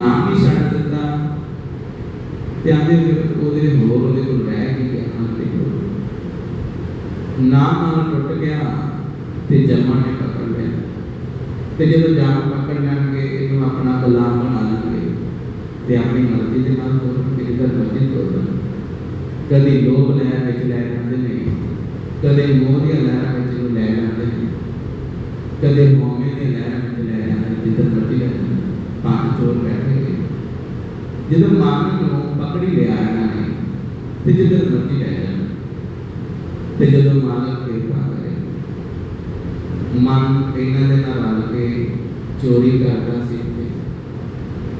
ਨਾਮ ਹੀ ਛੱਡ ਦਿੱਤਾ। ਤੇ ਆਂਦੇ ਫਿਰ ਉਹਦੇ ਹੋਰ ਉਹਦੇ ਕੋਲ ਰਹਿ ਕੇ ਗਿਆ ਤੇ ਨਾਮ ਨਾਲ ਟੁੱਟ ਗਿਆ ਤੇ ਜਮਾ ਨੇ ਪਕੜ ਲਿਆ। ਤੇ ਜਦੋਂ ਜਾਮ ਪਕੜ ਲੈਣਗੇ, ਇਹਨੂੰ ਆਪਣਾ ਗੁਲਾਮ ਬਣਾ ਲੈਣਗੇ ਤੇ ਆਪਣੀ ਮਰਜ਼ੀ ਦੇ ਨਾਲ ਤੋਰਨ ਕਿਧਰ ਮਰਜ਼ੀ ਤੋਰਨ ਕਦੀ ਲੋਭ ਲਹਿਰ ਵਿੱਚ ਲੈ ਜਾਂਦੇ ਨੇ, ਕਦੇ ਮੋਹ ਦੀਆਂ ਲਹਿਰਾਂ ਵਿੱਚ ਲੈ ਜਾਂਦੇ ਨੇ, ਕਦੇ ਮੋਹੇ ਦੀਆਂ ਲਹਿਰਾਂ ਵਿੱਚ ਲੈ ਜਾਂਦੇ ਨੇ ਜਿੱਧਰ ਮਰਜ਼ੀ ਲੈ ਜਾਂਦੇ ਨੇ ਪੰਜ ਚੋਰ ਬੈਠੇ ਨੇ ਜਦੋਂ ਮਨ ਨੂੰ ਪਕੜੀ ਲਿਆ ਇਹਨਾਂ ਨੇ, ਤੇ ਜਿੱਧਰ ਮਰਜ਼ੀ ਲੈ ਜਾਣ ਤੇ ਜਦੋਂ ਮਾਲਕ ਕਿਰਪਾ ਕਰੇ ਮਨ ਇਹਨਾਂ ਦੇ ਨਾਲ ਰਲ ਕੇ ਚੋਰੀ ਕਰਦਾ ਸੀ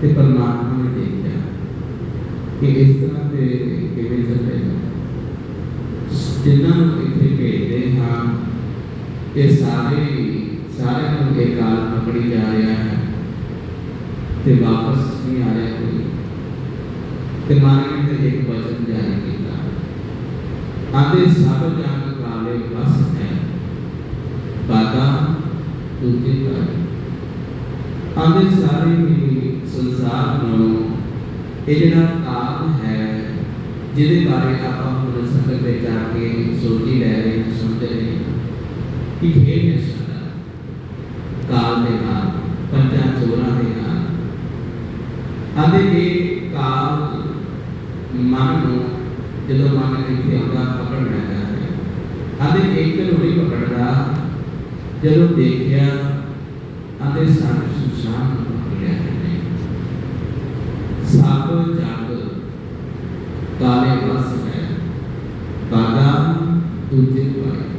ਤੇ- ਪਰਮਾਤਮਾ ਨੇ ਦੇਖਿਆ ਕਿ ਇਸ ਤਰ੍ਹਾਂ ਦੇ ਕਿਵੇਂ ਚੱਲੇਗਾ ਜਿਨ੍ਹਾਂ ਨੂੰ ਇੱਥੇ ਭੇਜਦੇ ਹਾਂ, ਇਹ ਸਾਰੇ, ਸਾਰਿਆਂ ਨੂੰ ਇਹ ਕਾਲ ਪਕੜੀ ਜਾ ਰਿਹਾ ਹੈ, ਤੇ ਵਾਪਸ ਨਹੀਂ ਆ ਰਿਹਾ ਕੋਈ ਤੇ ਇੱਕ ਵਚਨ ਜਾਰੀ ਕੀਤਾ। ਆਦੇ ਸਭ ਜੰਗ ਕਾਲੇ ਬਸ ਹੈ। ਬਾਦਾ ਦੂਜੀ ਕਾਲੇ ਆਦੇ, ਸਾਰੇ ਹੀ ਸੰਸਾਰ ਨੂੰ ਇਹ ਜਿਹੜਾ ਕਾਲ ਹੈ, ਜਿਹਦੇ ਬਾਰੇ ਆਪਾਂ ਹੁਣ ਸੰਗਤ ਵਿੱਚ ਜਾ ਕੇ ਸੋਚੀ ਲੈ ਰਹੇ ਹਾਂ, ਸਮਝ ਰਹੇ ਕਿ ਇਹ ਹੈ ਸਾਡਾ ਕਾਲ ਦੇ ਨਾਲ, ਪੰਜਾਂ ਚੋਰਾਂ ਦੇ ਨਾਲ, ਆਦੇ, ਇਹ ਕਾਲ ਮਨ ਨੂੰ, ਜਦੋਂ ਮਨ ਇੱਥੇ ਆਉਂਦਾ ਪਕੜ ਲੈਂਦਾ ਹੈ ਆਦੇ ਇੱਕ ਨੂੰ ਨਹੀਂ ਪਕੜਦਾ, ਜਦੋਂ ਦੇਖਿਆ ਆਦੇ ਸਾਡੇ ਸੁਸ਼ਾਨ ਨੂੰ ਪਕੜ ਲਿਆ ਹੈ ਸਭ ਜਗ, ਕਾਲੇ ਵਸ ਹੈ ਬਾਦਾ ਦੂਜੇ ਪਾਏ